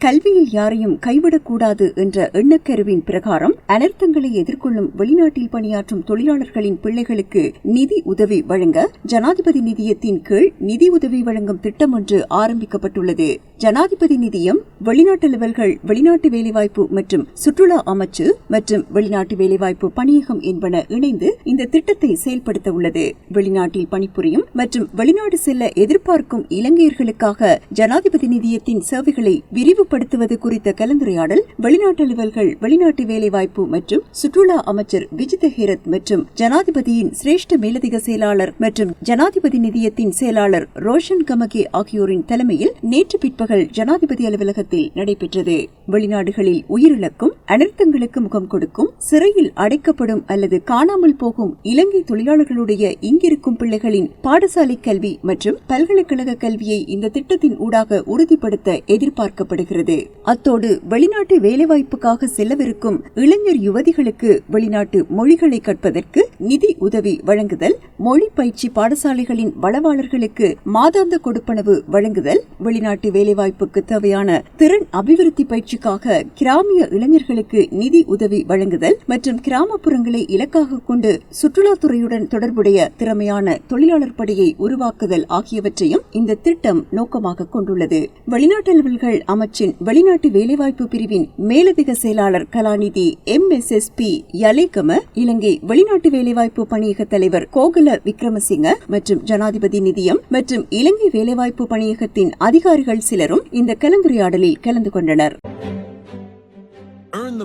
கல்வியில் யாரையும் கைவிடக்கூடாது என்ற எண்ணக்கருவின் பிரகாரம் அனர்த்தங்களை எதிர்கொள்ளும் வெளிநாட்டில் பணியாற்றும் தொழிலாளர்களின் பிள்ளைகளுக்கு நிதி உதவி வழங்க ஜனாதிபதி நிதியத்தின் கீழ் நிதி உதவி வழங்கும் திட்டம் ஒன்று ஆரம்பிக்கப்பட்டுள்ளது. ஜனாதிபதி நிதியம் வெளிநாட்டு அலுவல்கள் வெளிநாட்டு வேலைவாய்ப்பு மற்றும் சுற்றுலா அமைச்சு மற்றும் வெளிநாட்டு வேலைவாய்ப்பு பணியகம் என்பன இணைந்து இந்த திட்டத்தை செயல்படுத்த உள்ளது. வெளிநாட்டில் பணிபுரியும் மற்றும் வெளிநாடு செல்ல எதிர்பார்க்கும் இலங்கையர்களுக்காக ஜனாதிபதி நிதியத்தின் சேவைகளை விரிவுபடுத்துவது குறித்த கலந்துரையாடல் வெளிநாட்டு அலுவல்கள் வெளிநாட்டு வேலைவாய்ப்பு மற்றும் சுற்றுலா அமைச்சர் விஜித ஹேரத் மற்றும் ஜனாதிபதியின் சிரேஷ்ட மேலதிக செயலாளர் மற்றும் ஜனாதிபதி நிதியத்தின் செயலாளர் ரோஷன் கமகே ஆகியோரின் தலைமையில் நேற்று பிற்பகல் ஜனாதிபதி அலுவலகத்தில் நடைபெற்றது. வெளிநாடுகளில் உயிரிழக்கும் அனர்த்தங்களுக்கு முகம் கொடுக்கும் சிறையில் அடைக்கப்படும் அல்லது காணாமல் போகும் இலங்கை தொழிலாளர்களுடைய இங்கிருக்கும் பிள்ளைகளின் பாடசாலை கல்வி மற்றும் பல்கலைக்கழக கல்வியை இந்த திட்டத்தின் ஊடாக உறுதிப்படுத்த எதிர்பார்க்கப்படுகிறது. அத்தோடு வெளிநாட்டு வேலைவாய்ப்புக்காக செல்லவிருக்கும் இளைஞர் யுவதிகளுக்கு வெளிநாட்டு மொழிகளை கற்பதற்கு நிதி உதவி வழங்குதல் மொழி பயிற்சி பாடசாலைகளின் வளவாளர்களுக்கு மாதாந்த கொடுப்பனவு வழங்குதல் வெளிநாட்டு வேலைவாய்ப்புக்கு தேவையான திறன் அபிவிருத்தி பயிற்சி வளர்ச்சிக்காக கிராமிய இளைஞர்களுக்கு நிதி உதவி வழங்குதல் மற்றும் கிராமப்புறங்களை இலக்காக கொண்டு சுற்றுலாத்துறையுடன் தொடர்புடைய திறமையான தொழிலாளர் படையை உருவாக்குதல் ஆகியவற்றையும் இந்த திட்டம் நோக்கமாக கொண்டுள்ளது. வெளிநாட்டு அலுவல்கள் அமைச்சின் வெளிநாட்டு வேலைவாய்ப்பு பிரிவின் மேலதிக செயலாளர் கலாநிதி M S S P Yalegama Ilangai வெளிநாட்டு வேலைவாய்ப்பு பணியக தலைவர் கோகுல விக்ரமசிங்க மற்றும் ஜனாதிபதி நிதியம் மற்றும் இலங்கை வேலைவாய்ப்பு பணியகத்தின் அதிகாரிகள் சிலரும் இந்த கலந்துரையாடலில் கலந்து கொண்டனர்.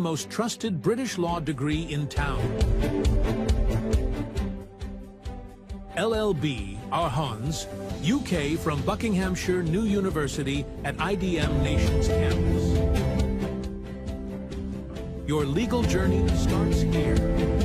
The most trusted British law degree in town. LLB, Arhans, UK from Buckinghamshire New University at IDM Nations campus. Your legal journey starts here.